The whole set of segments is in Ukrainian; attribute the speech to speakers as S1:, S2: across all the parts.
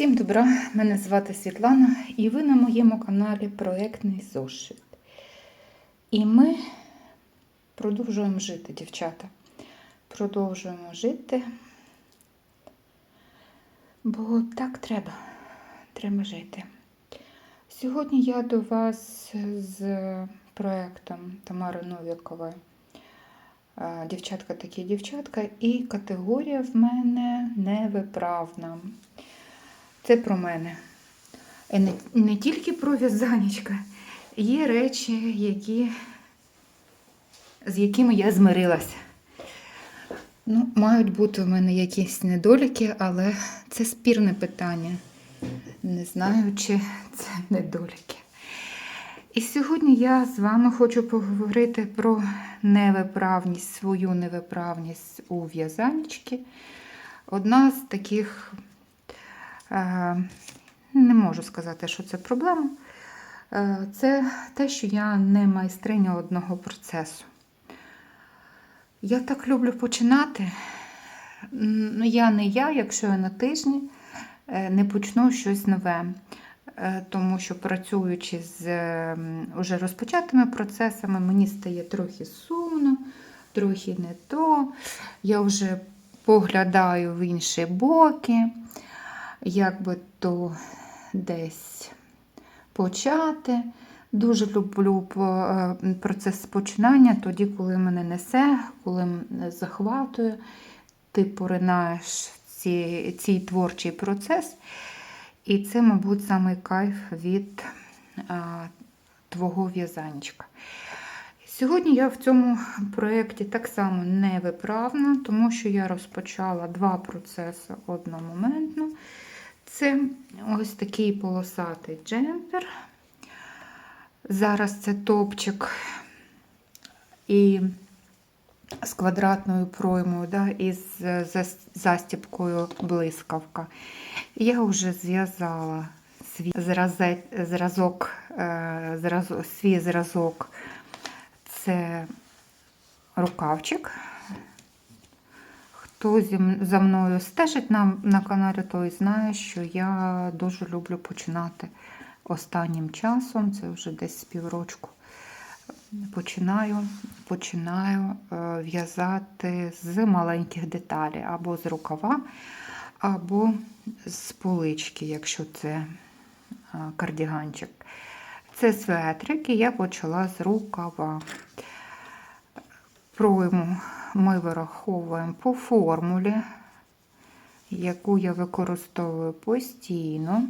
S1: Всім добра, мене звати Світлана, і ви на моєму каналі Проектний зошит. І ми продовжуємо жити, дівчата. Продовжуємо жити, бо так треба. Треба жити. Сьогодні я до вас з проектом Тамари Новікової. Дівчатка такі дівчатка, і категорія в мене невиправна. Це про мене. І не, не тільки про в'язанечка. Є речі, які, з якими я змирилася. Ну, мають бути в мене якісь недоліки, але це спірне питання. Не знаю, чи це недоліки. І сьогодні я з вами хочу поговорити про невиправність, свою невиправність у в'язанічки. Одна з таких, е, не можу сказати, що це проблема, е, це те, що я не майстриня одного процесу. Я так люблю починати. Ну, я не я, якщо я на тижні е, не почну щось нове. Е, Тому що працюючи з е, уже розпочатими процесами, мені стає трохи сумно, трохи не то. Я вже поглядаю в інші боки, як би то десь почати. Дуже люблю е, процес починання тоді, коли мене несе, коли мене захватує, ти поринаєш в ці, цей творчий процес. І це, мабуть, самий кайф від а, твого в'язанчика. Сьогодні я в цьому проєкті так само невиправна, тому що я розпочала два процеси одномоментно. Це ось такий полосатий джемпер. Зараз це топчик і з квадратною проймою, да, і з застіпкою блискавка. Я вже зв'язала свій зразок, е, зразок, свій зразок це рукавчик. Хто за мною стежить на, на каналі, той знає, що я дуже люблю починати останнім часом, це вже десь з піврочку. Починаю починаю е, в'язати з маленьких деталей, або з рукава, або з полички, якщо це е, кардіганчик. Це светрик, і я почала з рукава. Пройму ми вираховуємо по формулі, яку я використовую постійно.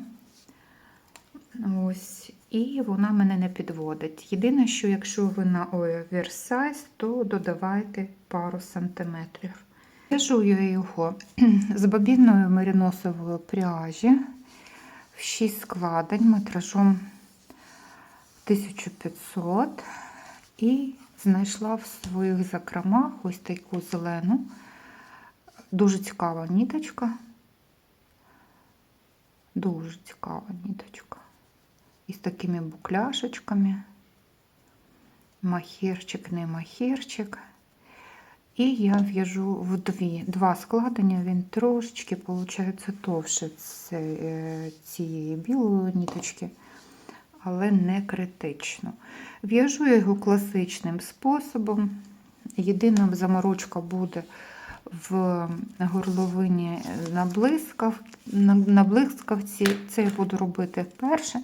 S1: Ось, І вона мене не підводить. Єдине, що якщо ви на оверсайз, то додавайте пару сантиметрів. В'яжу я його з бобінною мериносової пряжі в 6 складень метражом 1500 і знайшла в своїх закромах ось таку зелену, дуже цікава ніточка. Дуже цікава ніточка. Із такими букляшечками. Махірчик, не махірчик. І я в'яжу в дві, два складення, він трошечки, виходить, товше е, цієї білої ніточки, але не критично. В'яжу я його класичним способом. Єдина заморочка буде в горловині на, блискав, на, на блискавці. Це я буду робити вперше,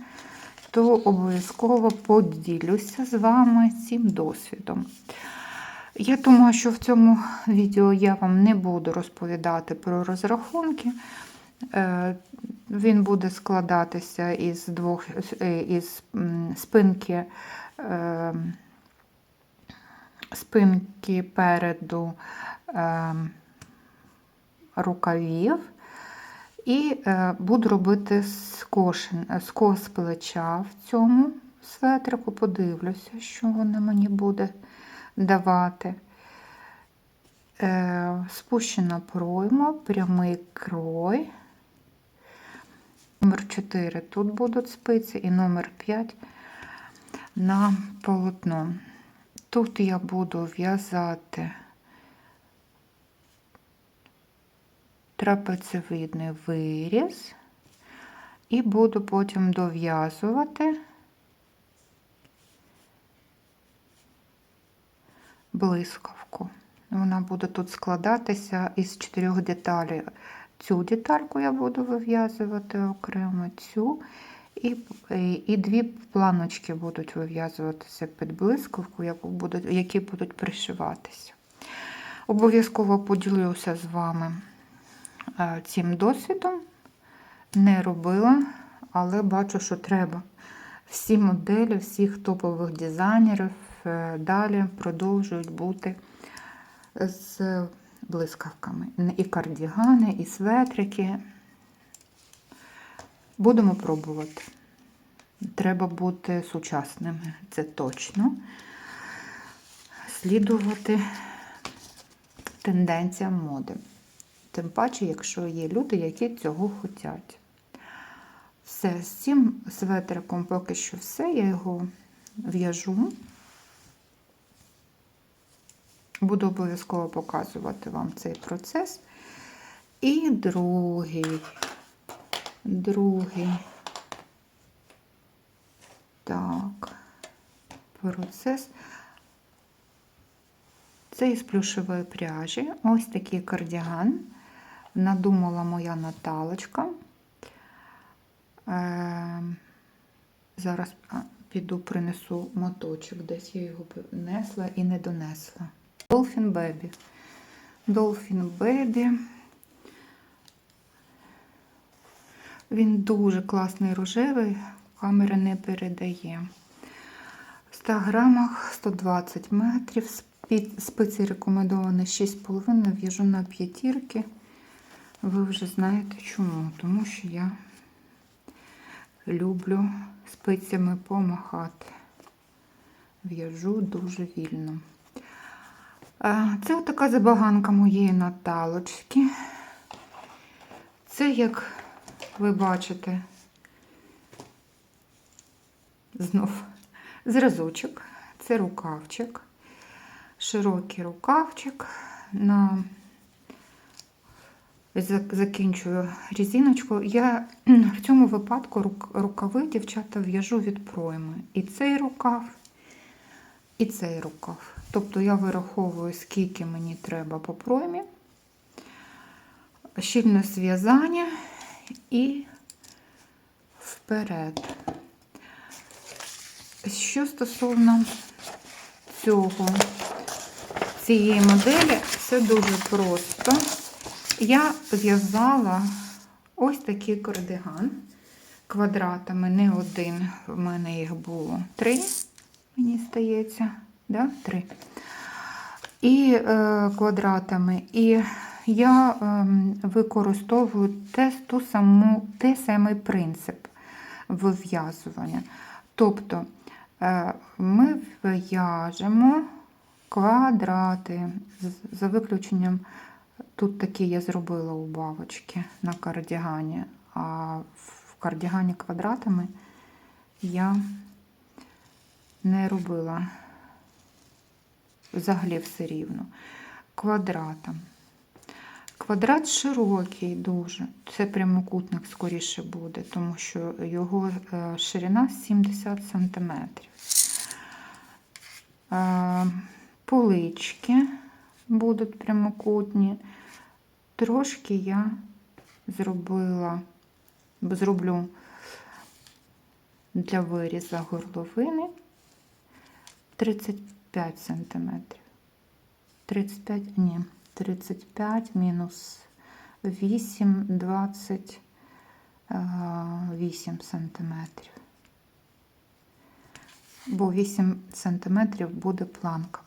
S1: то обов'язково поділюся з вами цим досвідом. Я думаю, що в цьому відео я вам не буду розповідати про розрахунки. Е, він буде складатися із двох е, із спинки е, спинки переду рукавів. І буду робити скошен, скос плеча в цьому светрику. Подивлюся, що воно мені буде давати. Спущена пройма, прямий крой. Номер 4 тут будуть спиці, і номер 5 на полотно. Тут я буду в'язати трапецевидний виріз, і буду потім дов'язувати блискавку. Вона буде тут складатися із чотирьох деталей. Цю детальку я буду вив'язувати окремо, цю і, і, і дві планочки будуть вив'язуватися під блискавку, які будуть пришиватися. Обов'язково поділюся з вами е, цим досвідом. Не робила, але бачу, що треба. Всі моделі, всіх топових дизайнерів е, далі продовжують бути з блискавками. І кардігани, і светрики. Будемо пробувати. Треба бути сучасними, це точно. Слідувати тенденціям моди. Тим паче, якщо є люди, які цього хочуть. Все, з цим светриком поки що все, я його в'яжу. Буду обов'язково показувати вам цей процес. І другий, другий, так, процес. Це із плюшевої пряжі. Ось такий кардіган. Надумала моя Наталочка. Е, зараз піду принесу моточок, десь я його несла і не донесла. Dolphin Baby. Dolphin Baby. Він дуже класний рожевий, камера не передає. В 100 грамах 120 метрів. Спиці рекомендовані 6,5, в'яжу на п'ятірки. Ви вже знаєте чому, тому що я люблю спицями помахати. В'яжу дуже вільно. Це така забаганка моєї Наталочки. Це, як ви бачите, знов зразочок, це рукавчик, широкий рукавчик. На закінчую резиночку. Я в цьому випадку рукави, дівчата, в'яжу від пройми. І цей рукав, і цей рукав. Тобто я вираховую, скільки мені треба по проймі, щільне зв'язання і вперед. Що стосовно цього, цієї моделі, все дуже просто. Я в'язала ось такий кардиган квадратами, не один, в мене їх було три, мені здається, да? три. І е, квадратами. І я е, використовую те, ту саму, той самий принцип вив'язування. Тобто е, ми в'яжемо квадрати за виключенням. Тут такі я зробила убавочки на кардігані, а в кардігані квадратами я не робила взагалі все рівно. Квадратом. Квадрат широкий дуже. Це прямокутник скоріше буде, тому що його е, ширина 70 см. Е, полички будуть прямокутні. Трошки я зробила, зроблю для виріза горловини 35 см. 35, ні, 35 мінус 8, 28 сантиметрів. Бо 8 сантиметрів буде планка.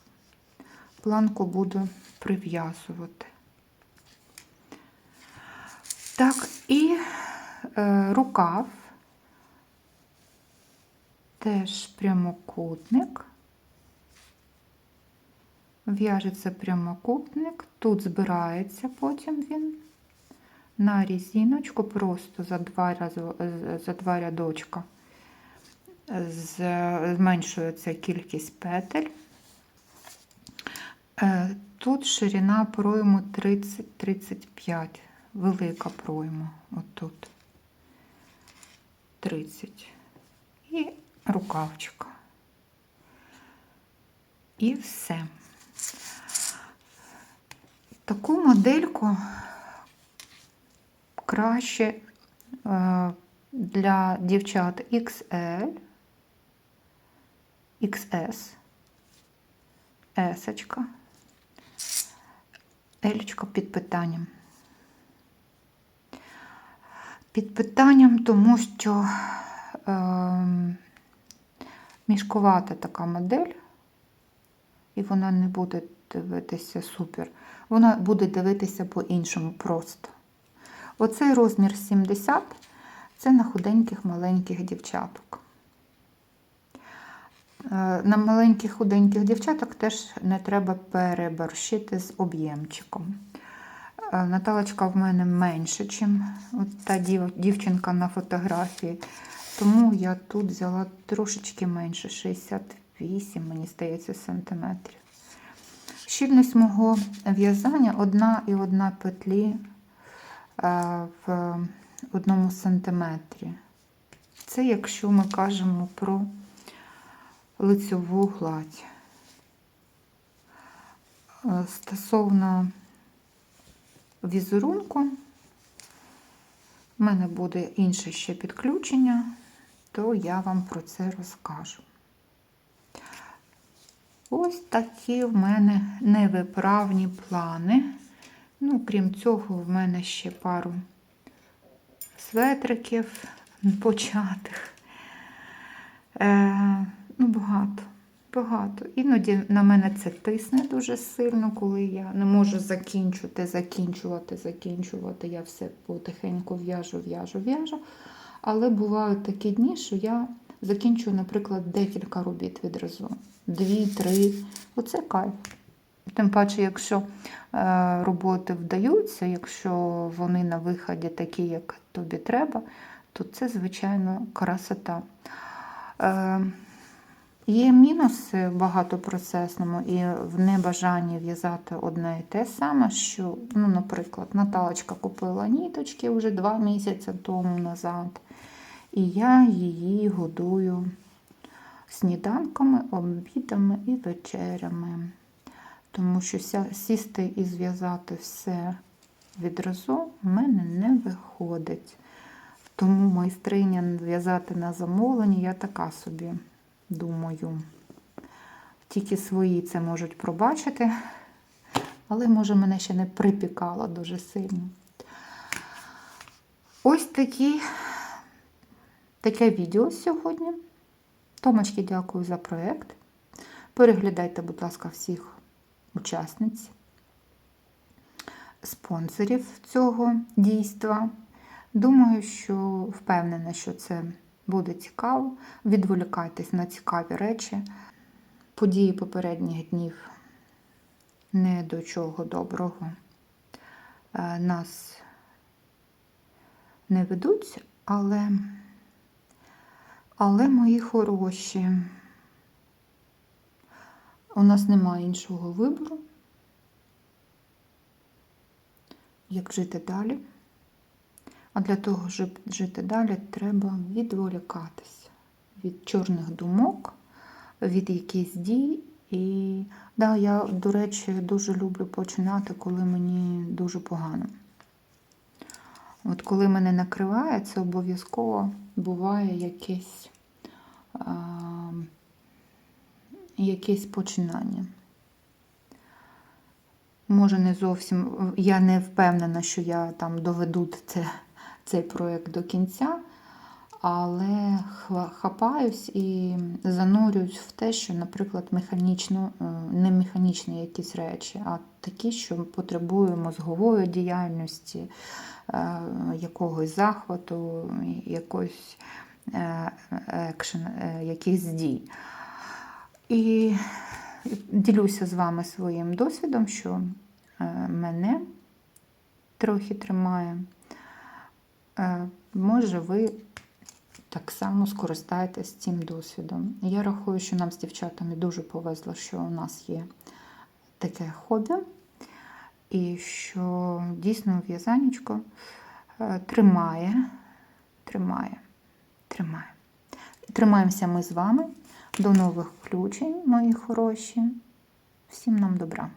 S1: Планку буду прив'язувати. Так, і е, рукав теж прямокутник. В'яжеться прямокутник, тут збирається потім він на різиночку, просто за два рази, за два рядочка зменшується кількість петель. Е, тут ширина пройму 30-35 велика пройма отут. 30. І рукавчик. І все. Таку модельку краще е, для дівчат XL, XS, S, Елечка під питанням. Під питанням, тому що е, мішкувата така модель, і вона не буде дивитися супер. Вона буде дивитися по-іншому просто. Оцей розмір 70 це на худеньких маленьких дівчаток. Е, На маленьких худеньких дівчаток теж не треба переборщити з об'ємчиком. Е, Наталочка в мене менше, ніж та дівчинка на фотографії. Тому я тут взяла трошечки менше, 68, мені здається, сантиметрів. Щільність мого в'язання одна і одна петлі е, в одному сантиметрі. Це якщо ми кажемо про лицьову гладь. Е, Стосовно візерунку, в мене буде інше ще підключення, то я вам про це розкажу. Ось такі в мене невиправні плани. Ну, крім цього, в мене ще пару светриків початих. Е, ну, багато, багато. Іноді на мене це тисне дуже сильно, коли я не можу закінчувати, закінчувати, закінчувати. Я все потихеньку в'яжу, в'яжу, в'яжу. Але бувають такі дні, що я закінчую, наприклад, декілька робіт відразу. Дві, три. Оце кайф. Тим паче, якщо е, роботи вдаються, якщо вони на виході такі, як тобі треба, то це, звичайно, красота. Е, Є мінуси в багатопроцесному і в небажанні в'язати одне і те саме, що, ну, наприклад, Наталочка купила ніточки вже два місяці тому назад, і я її годую сніданками, обідами і вечерями. Тому що сісти і зв'язати все відразу в мене не виходить. Тому майстриня в'язати на замовлення я така собі думаю. Тільки свої це можуть пробачити, але, може, мене ще не припікало дуже сильно. Ось такі, таке відео сьогодні. Томочки, дякую за проєкт. Переглядайте, будь ласка, всіх учасниць, спонсорів цього дійства. Думаю, що впевнена, що це буде цікаво. Відволікайтесь на цікаві речі. Події попередніх днів не до чого доброго е, нас не ведуть, але, але мої хороші, у нас немає іншого вибору, як жити далі. А для того, щоб жити далі, треба відволікатися від чорних думок, від якихось дій. І да, я, до речі, дуже люблю починати, коли мені дуже погано. От коли мене накриває, це обов'язково буває якесь, а, якесь починання. Може, не зовсім, я не впевнена, що я там доведу це, цей проєкт до кінця, але хапаюсь і занурююсь в те, що, наприклад, механічно, е, не механічні якісь речі, а такі, що потребують мозгової діяльності, е, якогось захвату, якогось е, екшен, якихось дій. І ділюся з вами своїм досвідом, що мене трохи тримає. Може, ви так само скористаєтесь цим досвідом. Я рахую, що нам з дівчатами дуже повезло, що у нас є таке хобі, і що дійсно в'язанечко е, тримає, тримає, тримає. Тримаємося ми з вами. До нових включень, мої хороші. Всім нам добра.